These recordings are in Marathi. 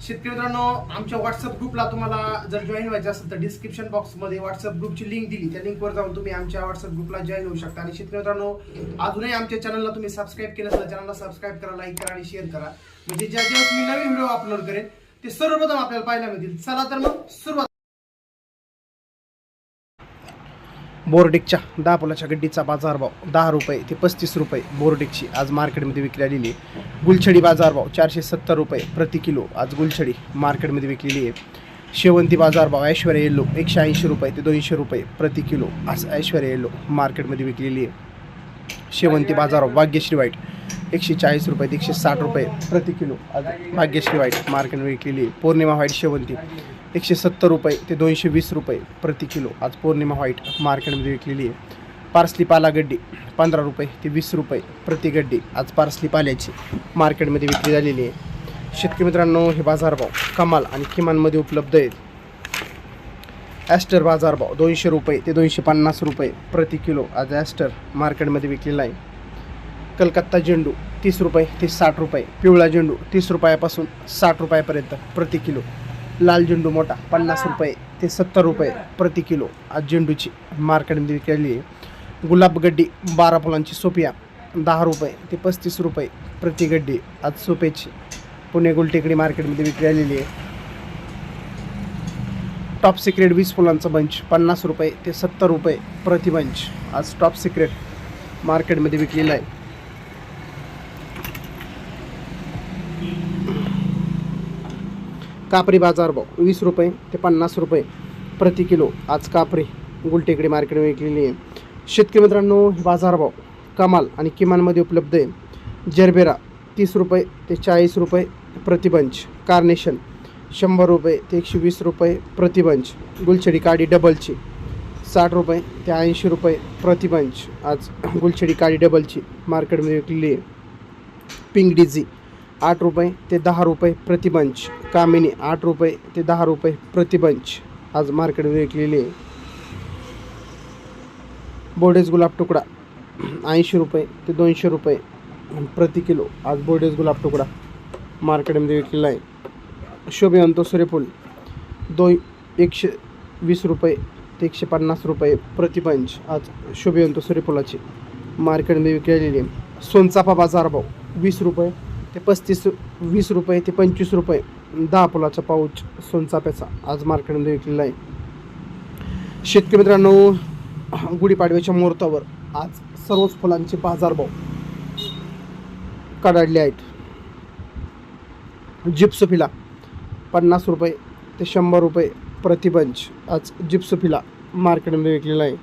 शेतकरी मित्रांनो आमच्या व्हॉट्सअप ग्रुपला तुम्हाला जर जॉईन व्हायचं असेल तर डिस्क्रिप्शन बॉक्समध्ये व्हॉट्सअप ग्रुपची लिंक दिली. त्या लिंकवर जाऊन तुम्ही आमच्या व्हॉट्सअप ग्रुपला जॉईन होऊ शकता. आणि शेतकरी मित्रांनो अजूनही आमच्या चॅनलला तुम्ही सबस्क्राईब केलं असेल चॅनलला सबस्क्राईब करा लाईक करा आणि शेअर करा. म्हणजे ज्या ज्या मी नवीन व्हिडिओ अपलोड करेन ते सर्वप्रथम आपल्याला पाहायला मिळतील. चला तर मग सुरुवात बोर्डिकच्या दहा पोलाच्या गड्डीचा बाजारभाव दहा रुपये ते पस्तीस रुपये. बोर्डिकची आज मार्केटमध्ये विकली आलेली आहे गुलछडी बाजारभाव चारशे सत्तर रुपये प्रति किलो. आज गुलछडी मार्केटमध्ये विकलेली आहे. शेवंती बाजारभाव ऐश्वर्या येल्लो एकशे ऐंशी रुपये ते दोनशे रुपये प्रति किलो. आज ऐश्वर्या येल्लो मार्केटमध्ये विकलेली आहे. शेवंती बाजारभाव भाग्यश्री वाईट एकशे चाळीस रुपये एकशे साठ रुपये प्रति किलो. आज भाग्यश्री वाईट मार्केट विकलेली आहे. पौर्णिमा व्हाईट शेवंती एकशे सत्तर रुपये ते दोनशे वीस रुपये प्रति किलो. आज पौर्णिमा व्हाईट मार्केटमध्ये विकलेली आहे. पार्सली पाला गड्डी पंधरा रुपये ते वीस रुपये प्रति गड्डी. आज पार्सली पाल्याची मार्केटमध्ये विक्री झालेली आहे. शेतकरी मित्रांनो हे बाजारभाव कमाल आणि किमानमध्ये उपलब्ध आहेत. ॲस्टर बाजारभाव दोनशे रुपये ते दोनशे पन्नास रुपये प्रति किलो. आज ॲस्टर मार्केटमध्ये विकलेला आहे. कलकत्ता झेंडू तीस रुपये ते साठ रुपये पिवळा झेंडू तीस रुपयापासून साठ रुपयापर्यंत प्रति किलो लाल झेंडू मोठा पन्नास रुपये ते सत्तर रुपये प्रति किलो. आज झेंडूची मार्केटमध्ये विकलेली आहे. गुलाबगड्डी बारा फुलांची सोपिया दहा रुपये ते पस्तीस रुपये प्रति गड्डी आज सोप्याची पुणे गुलटेकडी मार्केटमध्ये विक्री आलेली आहे. टॉप सिक्रेट वीस फुलांचा बंच पन्नास रुपये ते सत्तर रुपये प्रति बंच आज टॉप सिक्रेट मार्केटमध्ये विकलेला आहे. कापरी बाजारभाव वीस रुपये ते पन्नास रुपये प्रति किलो. आज कापरी गुलटेकडी मार्केटमध्ये विकलेली आहे. शेतकरी मित्रांनो हे बाजारभाव कमाल आणि किमानमध्ये उपलब्ध आहे. जरबेरा तीस रुपये ते चाळीस रुपये प्रतिबंच. कार्नेशन शंभर रुपये ते एकशे वीस रुपये प्रतिबंच. गुलछडी काडी डबलची साठ रुपये ते ऐंशी रुपये प्रतिबंच. आज गुलछडी काडी डबलची मार्केटमध्ये विकलेली आहे. पिंक डिझी आठ रुपये ते दहा रुपये प्रतिबंच कामिनी आठ रुपये ते दहा रुपये प्रतिबंच आज मार्केटमध्ये विकलेली आहे. बोर्डेज गुलाब तुकडा ऐंशी रुपये ते दोनशे रुपये प्रति किलो. आज बोर्डेज गुलाब तुकडा मार्केटमध्ये विकलेला आहे. शोभिवंत सूर्यफूल दोन एकशे वीस रुपये ते एकशे पन्नास रुपये प्रतिपंच आज शोभिवंत सूर्यफुलाची मार्केटमध्ये विकलेली आहे. सोनचाफा बाजारभाव वीस रुपये ते पस्तीस वीस रुपये ते पंचवीस रुपये दहा फुलाचा पाऊच सोनचाप्याचा आज मार्केटमध्ये विकलेला आहे. शेतकरी मित्रांनो गुढीपाडव्याच्या मुहूर्तावर आज सर्वच फुलांचे बाजारभाव कडाडले आहेत. जिप्सफिला पन्नास रुपये ते शंभर रुपये प्रतिबंच आज जिप्सफिला मार्केटमध्ये विकलेला आहे.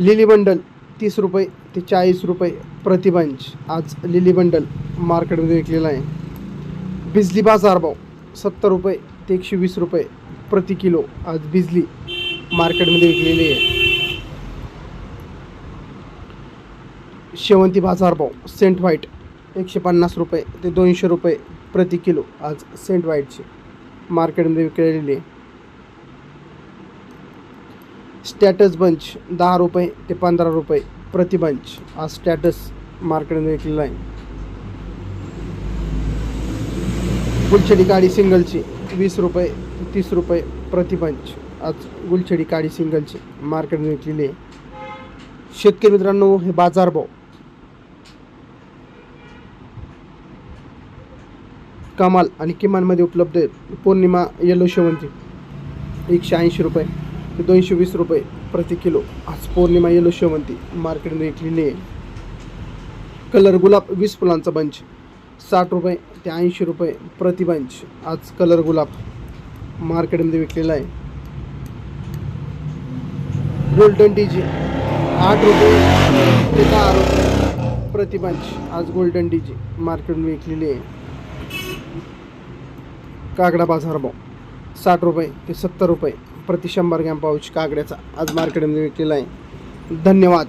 लिली बंडल तीस रुपये ते चाळीस रुपये प्रतिबंच आज लिली बंडल मार्केटमध्ये विकलेला आहे. बिजली बाजारभाव सत्तर रुपये ते एकशे वीस रुपये प्रति किलो आज बिजली मार्केटमध्ये विकलेली आहे. शेवंती बाजारभाव सेंट व्हाईट एकशे पन्नास रुपये ते दोनशे रुपये प्रति किलो आज सेंट व्हाईटची मार्केटमध्ये विकलेली आहे. स्टॅटस बंच दहा रुपये ते पंधरा रुपये प्रति हा आज स्टॅटस मार्केटमध्ये विकलेला आहे. गुलछडी काडी सिंगलची वीस रुपये तीस रुपये प्रतिपंच आज गुलछडी काडी सिंगलची मार्केटमध्ये विकलेली आहे. शेतकरी मित्रांनो हे बाजारभाव कमाल आणि किमानमध्ये उपलब्ध आहेत. पौर्णिमा येलो शेवंती एकशे ऐंशी रुपये. दोनशे वीस रुपये प्रति किलो. आज पौर्णिमा येलो शेवंती. मार्केटमध्ये विकलेली आहे कलर गुलाब वीस फुलांचा बंच. साठ रुपये ते ऐंशी रुपये प्रति बंच. आज कलर गुलाब मार्केटमध्ये विकलेला आहे. गोल्डन डीजी आठ रुपये ते दहा रुपये प्रति बंच. आज गोल्डन डीजी मार्केटमध्ये विकलेली आहे. कागडा बाजारभाव साठ रुपये ते सत्तर रुपये प्रति शंभर ग्रॅम पाऊच कागड्याचा आज मार्केटमध्ये विकलेला आहे. धन्यवाद.